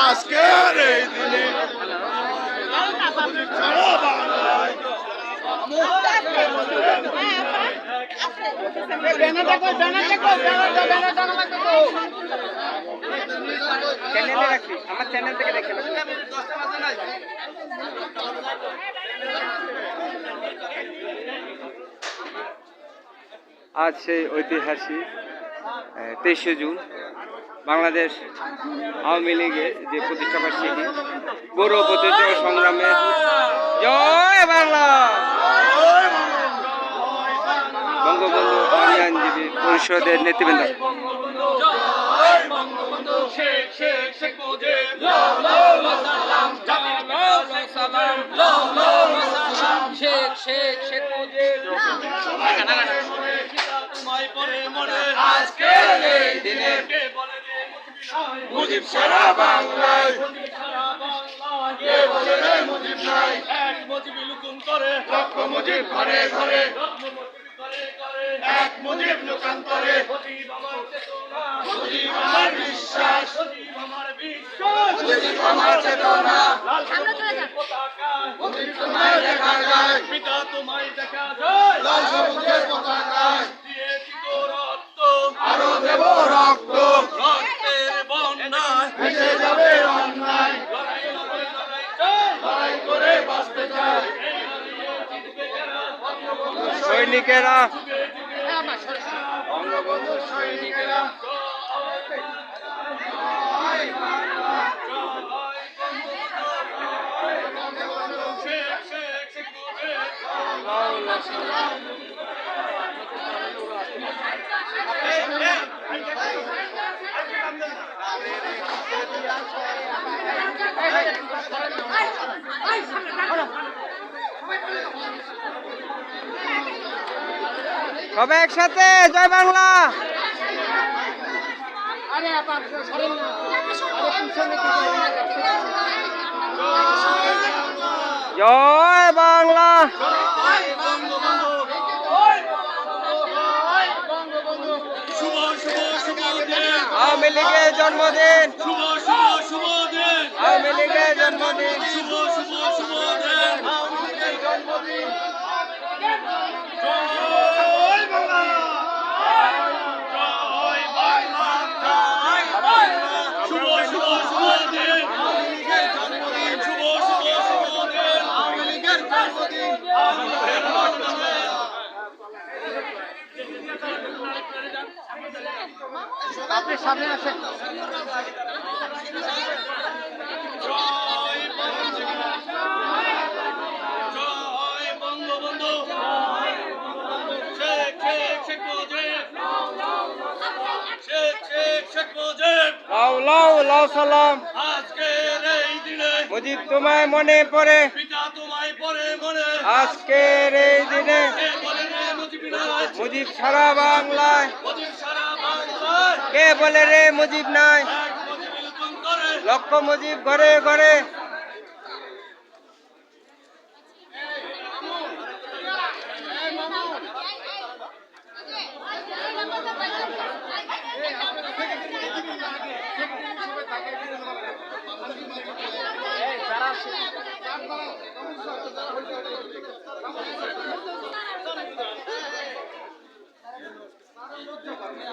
আজকের এই দিনে সারা বাংলায় চ্যানেলে রাখি আমার চ্যানেল থেকে দেখে নেব। আজ সেই ঐতিহাসিক তেইশে জুন, বাংলাদেশ আওয়ামী লীগের যে প্রতিষ্ঠাবার্ষিকী গৌরব প্রতিষ্ঠা সংগ্রামে জয় বাংলা! বঙ্গবন্ধু আইনজীবী পরিষদের নেতৃবৃন্দ। শেখ শেখ শেখ মুজিব এই দিনে সারা বাংলায় মুজিব সারা বাংলায়। কে বলে রে মুজিব নাই? এক মুজিব লুকুন করে। লক্ষ মুজিব ঘরে ঘরে। এক মুজিব লোকান্তরে মুজিব আমার চেতনা। মুজিব আমার বিশ্বাস। মুজিব আমার বিশ্বাস। মুজিব আমার চেতনা। পতাকা। মুজিব তোমায় দেখা যায়। পিতা তোমায় দেখা যায়। লাল সবুজের পতাকায়। সৈনিকেরা। বঙ্গবন্ধু সৈনিকেরা। সবাই একসাথে জয় বাংলা। জয় বাংলা। আওয়ামী লীগের জন্মদিন। আওয়ামী লীগের জন্মদিন। শুভ শুভ শুভ দিন জয় বাংলা জয় বাংলা জয় বাংলা শুভ শুভ শুভ দিন শুভ শুভ শুভ দিন আওয়ামী লীগের জন্মদিন জয় বঙ্গবন্ধু জয় বঙ্গবন্ধু শেখ শেখ শেখ মুজিব শেখ শেখ শেখ মুজিব লাও লাও লাও সালাম আজকের এই দিনে মুজিব তোমায় মনে পড়ে। পরে আজকের এই দিনে মুজিব সারা বাংলায় কে বলে রে মুজিব নাই? লক্ষ মুজিব ঘরে ঘরে।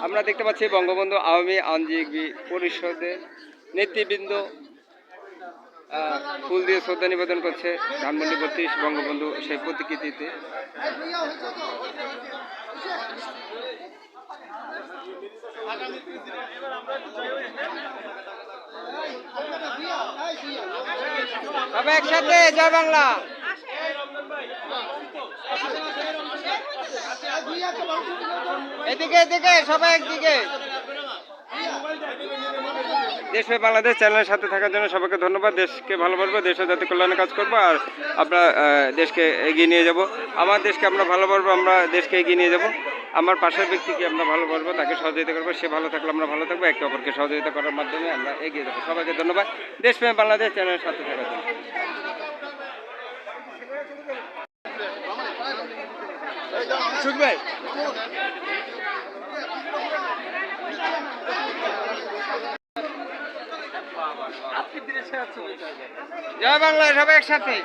আমরা দেখতে পাচ্ছি বঙ্গবন্ধু আওয়ামী আইনজীবী পরিষদের নেতৃবৃন্দ ফুল দিয়ে শ্রদ্ধা নিবেদন করছে ধানমন্ডি বত্রিশ বঙ্গবন্ধু সেই প্রতিকৃতিতে। একসাথে, জয় বাংলা। এদিকে এদিকে, সবাই একদিকে। দেশ বাংলাদেশ চ্যানেলের সাথে থাকার জন্য সবাইকে ধন্যবাদ। দেশকে ভালোবাসবো দেশের জাতি কল্যাণে কাজ করব, আর আমরা দেশকে এগিয়ে নিয়ে যাব। আমার দেশকে আমরা ভালোবাসবো আমরা দেশকে এগিয়ে নিয়ে যাব। আমার পাশের ব্যক্তিকে আমরা ভালোবাসবো তাকে সহযোগিতা করব। সে ভালো থাকলে আমরা ভালো থাকব, একে অপরকে সহযোগিতা করার মাধ্যমে আমরা এগিয়ে যাব। সবাইকে ধন্যবাদ। দেশ প্রেম বাংলাদেশ চ্যানেলের সাথে থাকার জন্য। শফিক ভাই। জয় বাংলা সবাই একসাথে।